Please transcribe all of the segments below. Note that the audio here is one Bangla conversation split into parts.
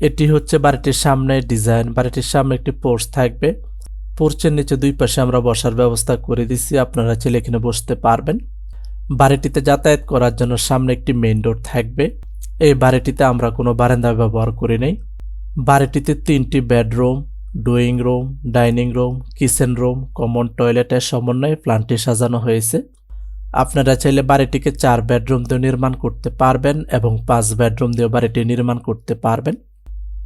এটি হচ্ছে বাড়িটির সামনে ডিজাইন বাড়িটির সামনে একটি পোর্চ থাকবে। পোর্চের নিচে দুই পাশে আমরা বসার ব্যবস্থা করে দিছি, আপনারা চাইলে এখানে বসতে পারবেন। বাড়িটিতে যাতায়াত করার জন্য সামনে একটি মেইন ডোর থাকবে। এই বাড়িটিতে আমরা কোনো বারান্দা ব্যবহার করি নাই। বাড়িটিতে তিনটি bedroom drawing room dining room kitchen room common টয়লেটের সমন্বয়ে প্ল্যানটি সাজানো হয়েছে। আপনারা চাইলে বাড়িটিকে চার বেডরুম দিয়ে নির্মাণ করতে পারবেন এবং পাঁচ বেডরুম দিয়ে বাড়িটি নির্মাণ করতে পারবেন।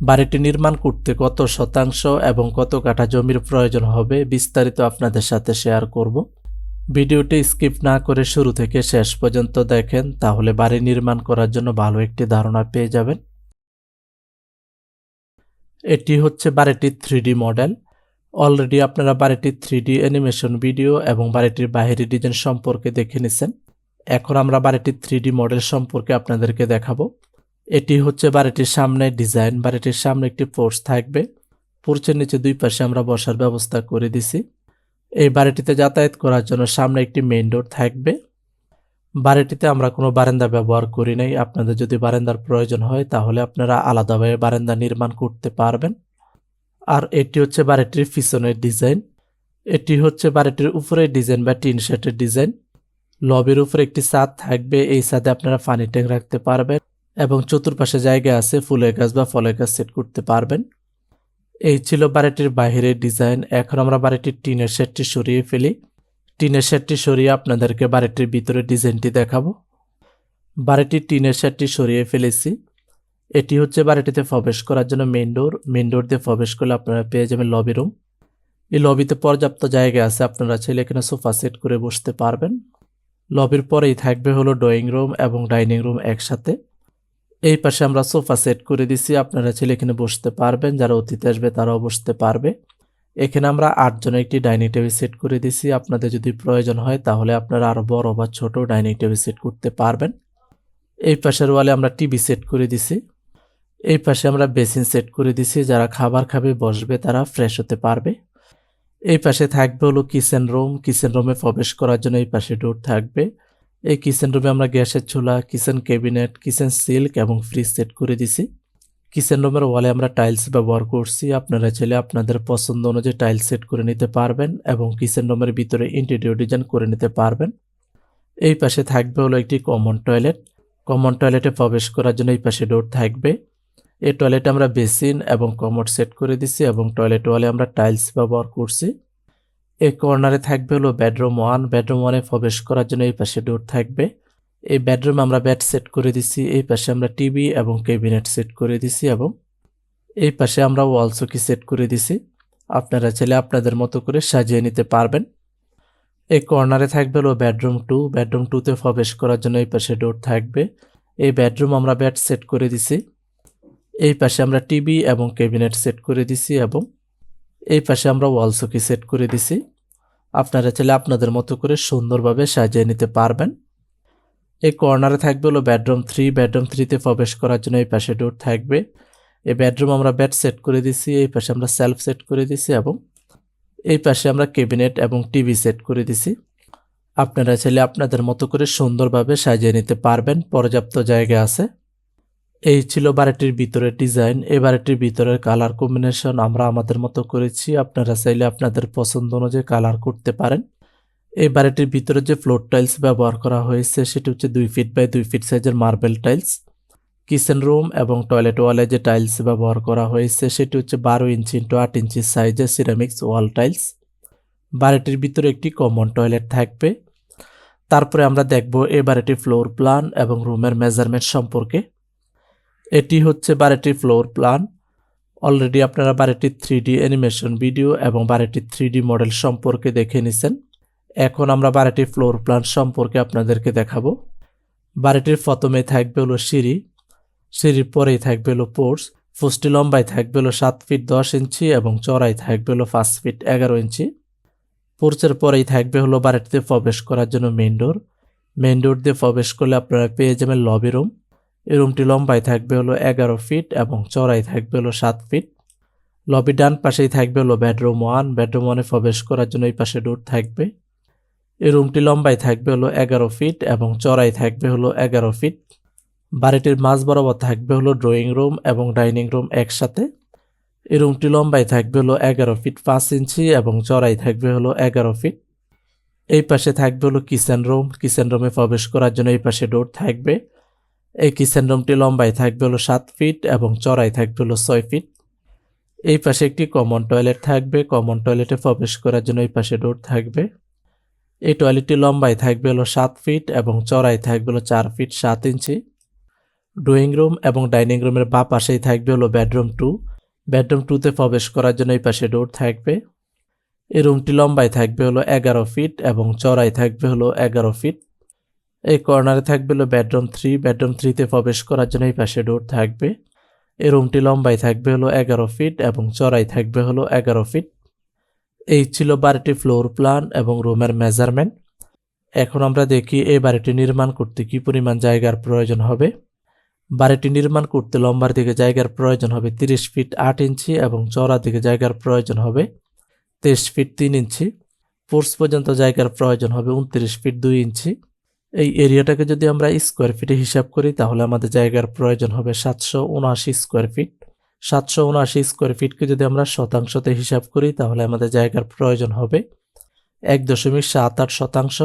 বাড়িটি নির্মাণ করতে কত শতাংশ এবং কত কাঠা জমির প্রয়োজন হবে বিস্তারিত আপনাদের সাথে শেয়ার করব। ভিডিওটি স্কিপ না করে শুরু থেকে শেষ পর্যন্ত দেখেন, তাহলে বাড়ি নির্মাণ করার জন্য ভালো একটি ধারণা পেয়ে যাবেন। এটি হচ্ছে বাড়িটির থ্রি মডেল। অলরেডি আপনারা বাড়িটির থ্রি অ্যানিমেশন ভিডিও এবং বাড়িটির বাহিরি ডিজাইন সম্পর্কে দেখে নিছেন। এখন আমরা বাড়িটির থ্রি মডেল সম্পর্কে আপনাদেরকে দেখাবো। এটি হচ্ছে বাড়িটির সামনে ডিজাইন। বাড়িটির সামনে একটি পোর্চ থাকবে। পোর্চের নিচে দুই পাশে আমরা বসার ব্যবস্থা করে দিছি। এই বাড়িটিতে যাতায়াত করার জন্য সামনে একটি মেইন ডোর থাকবে। বাড়িটিতে আমরা কোনো বারান্দা ব্যবহার করি নাই। আপনাদের যদি বারান্দার প্রয়োজন হয়, তাহলে আপনারা আলাদাভাবে বারান্দা নির্মাণ করতে পারবেন। আর এটি হচ্ছে বাড়িটির পিছনের ডিজাইন। এটি হচ্ছে বাড়িটির উপরের ডিজাইন বা টিন শেটের ডিজাইন। লবির উপরে একটি ছাদ থাকবে। এই ছাদে আপনারা পানি ট্যাঙ্ক রাখতে পারবেন। এবং চতুর্পাশে জায়গা আছে, ফুলের গাছ বা ফলের গাছ সেট করতে পারবেন। এই ছিল বাড়িটির বাহিরের ডিজাইন। এখন আমরা বাড়িটির টিনের শেডটি সরিয়ে ফেলি। টিনের শেডটি সরিয়ে আপনাদেরকে বাড়িটির ভিতরে ডিজাইনটি দেখাবো। বাড়িটির টিনের শেডটি সরিয়ে ফেলেছি। এটি হচ্ছে বাড়িটিতে প্রবেশ করার জন্য মেন ডোর মেন ডোর দিয়ে প্রবেশ করলে আপনারা পেয়ে যাবেন লবি রুম এই লবিতে পর্যাপ্ত জায়গা আছে, আপনারা চাইলে এখানে সোফা সেট করে বসতে পারবেন। লবির পরেই থাকবে হলো ড্রয়িং রুম এবং ডাইনিং রুম একসাথে। এই পাশে আমরা সোফা সেট করে দিছি। আপনারা ছেলে এখানে বসতে পারবেন, যারা অতিথি আসবে তারাও বসতে পারবে। এখানে আমরা আটজনের একটি ডাইনিং টেবিল সেট করে দিছি। আপনাদের যদি প্রয়োজন হয় তাহলে আপনারা আরও বড় বা ছোট ডাইনিং টেবিল সেট করতে পারবেন। এই পাশের ওয়ালে আমরা টিভি সেট করে দিছি। এই পাশে আমরা বেসিন সেট করে দিছি। যারা খাবার খাবে, বসবে, তারা ফ্রেশ হতে পারবে। এই পাশে থাকবে হলো কিচেন রুম। কিচেন রুমে প্রবেশ করার জন্য এই পাশে ডোর থাকবে। এই কিচেন রুমে আমরা গ্যাসের চুলা, কিচেন ক্যাবিনেট, কিচেন সিল্ক এবং ফ্রিজ সেট করে দিছি। কিচেন রুমের ওয়ালে আমরা টাইলস ব্যবহার করছি। আপনারা চাইলে আপনাদের পছন্দ অনুযায়ী টাইলস সেট করে নিতে পারবেন এবং কিচেন রুমের ভিতরে ইন্টেরিয়র ডিজাইন করে নিতে পারবেন। এই পাশে থাকবে হলো একটি কমন টয়লেট কমন টয়লেটে প্রবেশ করার জন্য এই পাশে ডোর থাকবে। এই টয়লেটে আমরা বেসিন এবং কমোড সেট করে দিছি এবং টয়লেট ওয়ালে আমরা টাইলস ব্যবহার করছি। এই কর্নারে থাকবে হলো বেডরুম ওয়ান বেডরুম ওয়ানে প্রবেশ করার জন্য এই পাশে ডোর থাকবে। এই বেডরুমে আমরা বেড সেট করে দিছি। এই পাশে আমরা টিভি এবং ক্যাবিনেট সেট করে দিছি এবং এই পাশে আমরা ওয়াল চকি সেট করে দিছি। আপনারা চাইলে আপনাদের মতো করে সাজিয়ে নিতে পারবেন। এই কর্নারে থাকবে হলো বেডরুম টু বেডরুম টুতে প্রবেশ করার জন্য এই পাশে ডোর থাকবে। এই বেডরুম আমরা বেড সেট করে দিছি। এই পাশে আমরা টিভি এবং ক্যাবিনেট সেট করে দিছি এবং এই পাশে আমরা ওয়াল চকি সেট করে দিছি। আপনারা চাইলে আপনাদের মতো করে সুন্দরভাবে সাজিয়ে নিতে পারবেন। এই কর্নারে থাকবে হলো বেডরুম থ্রি বেডরুম থ্রিতে প্রবেশ করার জন্য এই পাশে ডোর থাকবে। এই বেডরুম আমরা বেড সেট করে দিছি, এই পাশে আমরা সেলফ সেট করে দিছি এবং এই পাশে আমরা ক্যাবিনেট এবং টিভি সেট করে দিছি। আপনারা চাইলে আপনাদের মতো করে সুন্দরভাবে সাজিয়ে নিতে পারবেন, পর্যাপ্ত জায়গা আছে। এই ছিল বাড়িটির ভিতরের ডিজাইন এই বাড়িটির ভিতরের কালার কম্বিনেশন আমরা আমাদের মতো করেছি। আপনারা চাইলে আপনাদের পছন্দ অনুযায়ী কালার করতে পারেন। এই বাড়িটির ভিতরে যে ফ্লোর টাইলস ব্যবহার করা হয়েছে, সেটি হচ্ছে দুই ফিট বাই দুই ফিট সাইজের মার্বেল টাইলস কিচেন রুম এবং টয়লেট ওয়ালে যে টাইলস ব্যবহার করা হয়েছে, সেটি হচ্ছে বারো ইঞ্চি ইন্টু আট ইঞ্চি সাইজের সিরামিক্স ওয়াল টাইলস বাড়িটির ভিতরে একটি কমন টয়লেট থাকবে। তারপরে আমরা দেখব এই বাড়িটির ফ্লোর প্ল্যান এবং রুমের মেজারমেন্ট সম্পর্কে। এটি হচ্ছে বারোটি ফ্লোর প্ল্যান অলরেডি আপনারা বারোটি থ্রি ডি অ্যানিমেশন ভিডিও এবং বারোটি থ্রি ডি মডেল সম্পর্কে দেখে নিছেন। এখন আমরা বারোটি ফ্লোর প্ল্যান সম্পর্কে আপনাদেরকে দেখাবো। বাড়িটির প্রথমে থাকবে হলো সিঁড়ি। সিঁড়ির পরেই থাকবে হলো পোর্স পোস্টটি লম্বায় থাকবে হলো সাত ফিট দশ ইঞ্চি এবং চড়াই থাকবে হলো পাঁচ ফিট এগারো ইঞ্চি। পোর্চের পরেই থাকবে হলো বাড়িটিতে প্রবেশ করার জন্য মেইন ডোর মেইন ডোর দিয়ে প্রবেশ করলে আপনারা পেয়ে যাবেন লবি রুম এই রুমটি লম্বায় থাকবে হলো এগারো ফিট এবং চড়াই থাকবে হলো সাত ফিট। লবি ডান পাশেই থাকবে হলো বেডরুম ওয়ান। বেডরুম ওয়ানে প্রবেশ করার জন্য এই পাশে ডোর থাকবে। এই রুমটি লম্বায় থাকবে হলো এগারো ফিট এবং চড়াই থাকবে হলো এগারো ফিট। বাড়িটির মাঝ বরাবর থাকবে হলো ড্রয়িং রুম এবং ডাইনিং রুম একসাথে। এই রুমটি লম্বায় থাকবে হলো এগারো ফিট পাঁচ ইঞ্চি এবং চড়াই থাকবে হলো এগারো ফিট। এই পাশে থাকবে হলো কিচেন রুম। কিচেন রুমে প্রবেশ করার জন্য এই পাশে ডোর থাকবে। এই কিচেন রুমটি লম্বায় থাকবে হলো সাত ফিট এবং চড়াই থাকবে হলো ছয় ফিট। এই পাশে একটি কমন টয়লেট থাকবে। কমন টয়লেটে প্রবেশ করার জন্য এই পাশে ডোর থাকবে। এই টয়লেটটি লম্বায় থাকবে হলো সাত ফিট এবং চড়াই থাকবে হলো চার ফিট সাত ইঞ্চি। ড্রয়িং রুম এবং ডাইনিং রুমের বা পাশেই থাকবে হলো বেডরুম টু বেডরুম টুতে প্রবেশ করার জন্য এই পাশে ডোর থাকবে। এই রুমটি লম্বায় থাকবে হলো এগারো ফিট এবং চড়াই থাকবে হলো এগারো ফিট। এই কর্নারে থাকবে হলো বেডরুম থ্রি বেডরুম থ্রিতে প্রবেশ করার জন্য এই পাশে ডোর থাকবে। এই রুমটি লম্বায় থাকবে হলো এগারো ফিট এবং চড়াই থাকবে হলো এগারো ফিট এই ছিল বাড়িটি ফ্লোর প্ল্যান এবং রুমের মেজারমেন্ট এখন আমরা দেখি এই বাড়িটি নির্মাণ করতে কি পরিমাণ জায়গার প্রয়োজন হবে। বাড়িটি নির্মাণ করতে লম্বার দিকে জায়গার প্রয়োজন হবে তিরিশ ফিট আট ইঞ্চি এবং চড়ার দিকে জায়গার প্রয়োজন হবে তেইশ ফিট তিন ইঞ্চি ফোর্স পর্যন্ত জায়গার প্রয়োজন হবে উনত্রিশ ফিট দুই ইঞ্চি এই এরিয়াটাকে যদি আমরা স্কোয়ার ফিটে হিসাব করি, তাহলে আমাদের জায়গার প্রয়োজন হবে সাতশো উনআশি স্কোয়ার ফিট সাতশো উনআশি স্কোয়ার ফিটকে যদি আমরা শতাংশতে হিসাব করি, তাহলে আমাদের জায়গার প্রয়োজন হবে এক দশমিক সাত আট শতাংশ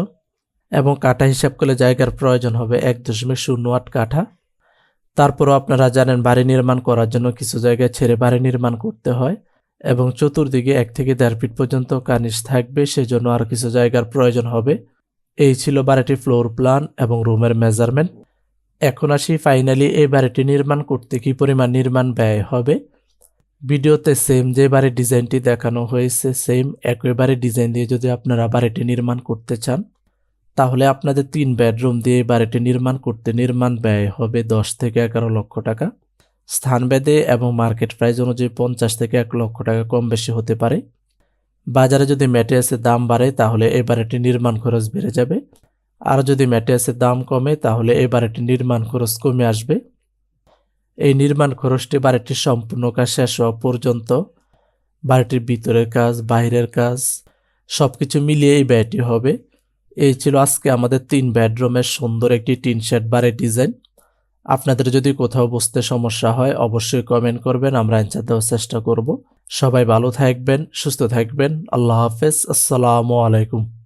এবং কাঠা হিসাব করলে জায়গার প্রয়োজন হবে এক দশমিক শূন্য আট কাঠা। তারপরও আপনারা জানেন বাড়ি নির্মাণ করার জন্য কিছু জায়গায় ছেড়ে বাড়ি নির্মাণ করতে হয় এবং চতুর্দিকে এক থেকে দেড় ফিট পর্যন্ত কানিস থাকবে, সেজন্য আরও কিছু জায়গার প্রয়োজন হবে। এই ছিল বাড়িটির ফ্লোর প্ল্যান এবং রুমের মেজারমেন্ট এখন আসি ফাইনালি এই বাড়িটি নির্মাণ করতে কি পরিমাণ নির্মাণ ব্যয় হবে। ভিডিওতে সেম যে বাড়ির ডিজাইনটি দেখানো হয়েছে সেম একইবারে ডিজাইন দিয়ে যদি আপনারা বাড়িটি নির্মাণ করতে চান, তাহলে আপনাদের তিন বেডরুম দিয়ে বাড়িটি নির্মাণ করতে নির্মাণ ব্যয় হবে দশ থেকে এগারো লক্ষ টাকা। স্থান স্থানভেদে এবং মার্কেট প্রাইস অনুযায়ী পঞ্চাশ থেকে এক লক্ষ টাকা কম বেশি হতে পারে। বাজারে যদি ম্যাটেরিয়ালসের দাম বাড়ে, তাহলে এই বাড়িটি নির্মাণ খরচ বেড়ে যাবে। আর যদি ম্যাটেরিয়ালসের দাম কমে, তাহলে এই বাড়িটি নির্মাণ খরচ কমে আসবে। এই নির্মাণ খরচটি বাড়িটির সম্পূর্ণ কাজ শেষ হওয়া পর্যন্ত, বাড়িটির ভিতরের কাজ, বাইরের কাজ সব কিছু মিলিয়ে এই ব্যয়টি হবে। এই ছিল আজকে আমাদের তিন বেডরুমের সুন্দর একটি টিন শেড বাড়ির ডিজাইন। আপনাদের যদি কোথাও বুঝতে সমস্যা হয়, অবশ্যই কমেন্ট করবেন, আমরা অ্যান্সার দেওয়ার চেষ্টা করব। সবাই ভালো থাকবেন, সুস্থ থাকবেন। আল্লাহ হাফেজ, আসসালামু আলাইকুম।